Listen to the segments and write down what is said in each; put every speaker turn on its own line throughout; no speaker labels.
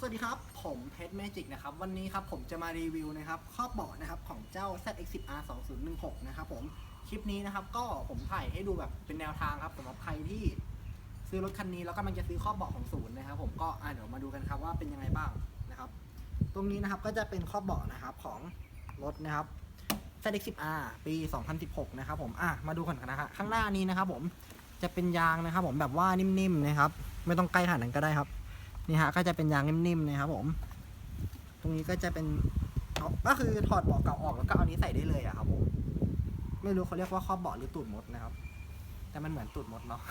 สวัสดีครับ ผมเพชรเมจิกนะครับ วันนี้ครับผมจะมารีวิวนะครับครอบเบาะนะครับของเจ้า ZX10R 2016 นะครับผม คลิปนี้นะครับก็ผมถ่ายให้ดูแบบเป็นแนวทางครับสำหรับใครที่ซื้อรถคันนี้แล้วก็มันจะซื้อครอบเบาะของศูนย์นะครับ ผมก็อะเดี๋ยวมาดูกันครับว่าเป็นยังไงบ้างนะครับ ตรงนี้นะครับก็จะเป็นครอบเบาะนะครับของรถนะครับ ZX10R ปี 2016 นะครับผมอะมาดูกันนะครับข้างหน้านี้นะครับผมจะเป็นยางนะครับ ผมแบบว่านิ่มๆนะครับ ไม่ต้องใกล้ขนาดนั้นก็ได้ครับ นี่ฮะก็จะเป็นยางนิ่มๆนะครับผม ตรงนี้ก็จะเป็นเอาก็คือถอดเบาะเก่าออกแล้วก็เอานี้ใส่ได้เลยอะครับผมไม่รู้เขาเรียกว่าครอบเบาะหรือตูดมดนะครับ แต่มันเหมือนตูดมดเนาะ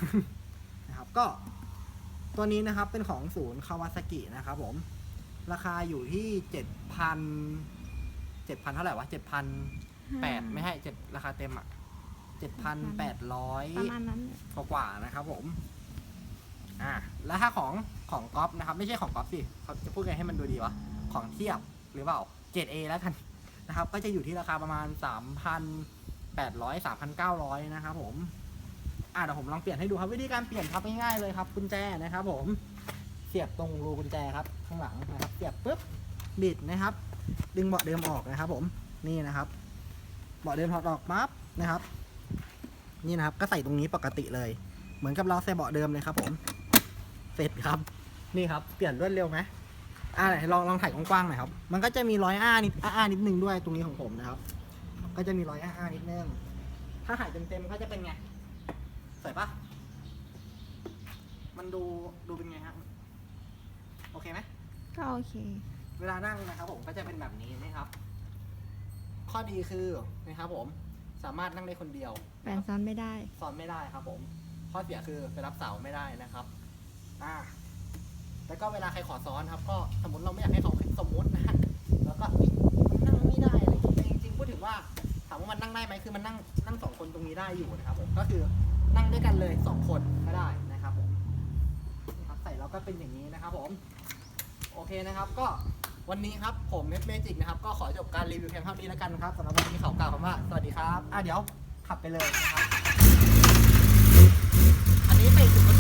นะครับก็ตัวนี้นะครับเป็นของศูนย์คาวาซากินะครับผม ราคาอยู่ที่เจ็ดพันเจ็ดพันเท่าไหร่วะเจ็ดพันแปดไม่ให้เจ็ดราคาเต็มอะเจ็ดพันแปดร้อย
ประมาณนั้น
กว่าๆนะครับผม อ่าแล้วถ้าของของก๊อฟนะครับ ไม่ใช่ของก๊อฟสิเขาจะพูดไงให้มันดูดีวะ ของเทียบหรือเปล่า 7A แล้วกันนะครับ ก็จะอยู่ที่ราคาประมาณ 3,800 3,900 นะครับผม อ่าเดี๋ยวผมลองเปลี่ยนให้ดูครับวิธีการเปลี่ยนครับง่ายๆเลยครับกุญแจนะครับ ผมเสียบตรงรูกุญแจครับ ข้างหลังนะครับเสียบปุ๊บบิดนะครับ ดึงเบาะเดิมออกนะครับ ผมนี่นะครับเบาะเดิมถอดออกปั๊บนะครับ นี่นะครับก็ใส่ตรงนี้ปกติเลย เหมือนกับเราใส่เบาะเดิมเลยครับผม เสร็จครับ นี่ครับ เปลี่ยนรวดเร็วไหมอ่าไหนลองลองถ่ายกว้างๆหน่อยครับ มันก็จะมีร้อยอ้านิดอ้านิดนึงด้วยตรงนี้ของผมนะครับ ก็จะมีร้อยอ้านิดนึง ถ้าถ่ายเต็มๆก็จะเป็นไงสวยปะมันดูดูเป็นไงครับโอเคไหม
ก็โอเค
เวลานั่งนะครับผมก็จะเป็นแบบนี้นะครับ ข้อดีคือนะครับผมสามารถนั่งได้คนเดียว
แฟนซ้อนไม่ได้
ซ้อนไม่ได้ครับผม ข้อเสียคือไปรับเสาไม่ได้นะครับอ่า แล้วก็เวลาใครขอซ้อนครับ ก็สมมติเราไม่อยากให้เขาสมมตินะฮะแล้วก็มันนั่งไม่ได้อะไรอย่างเงี้ยแต่จริงๆพูดถึงว่าถามว่ามันนั่งได้ไหมคือมันนั่งนั่งสองคนตรงนี้ได้อยู่นะครับผมก็คือนั่งด้วยกันเลยสองคนก็ได้นะครับผมนี่ครับใส่แล้วก็เป็นอย่างนี้นะครับผมโอเคนะครับก็วันนี้ครับผมเมเมจิกนะครับก็ขอจบการรีวิวเพียงเท่านี้แล้วกันนะครับสำหรับวันนี้ขอกล่าวคำว่าสวัสดีครับอะเดี๋ยวขับไปเลยนะครับอันนี้ไปถึงรถ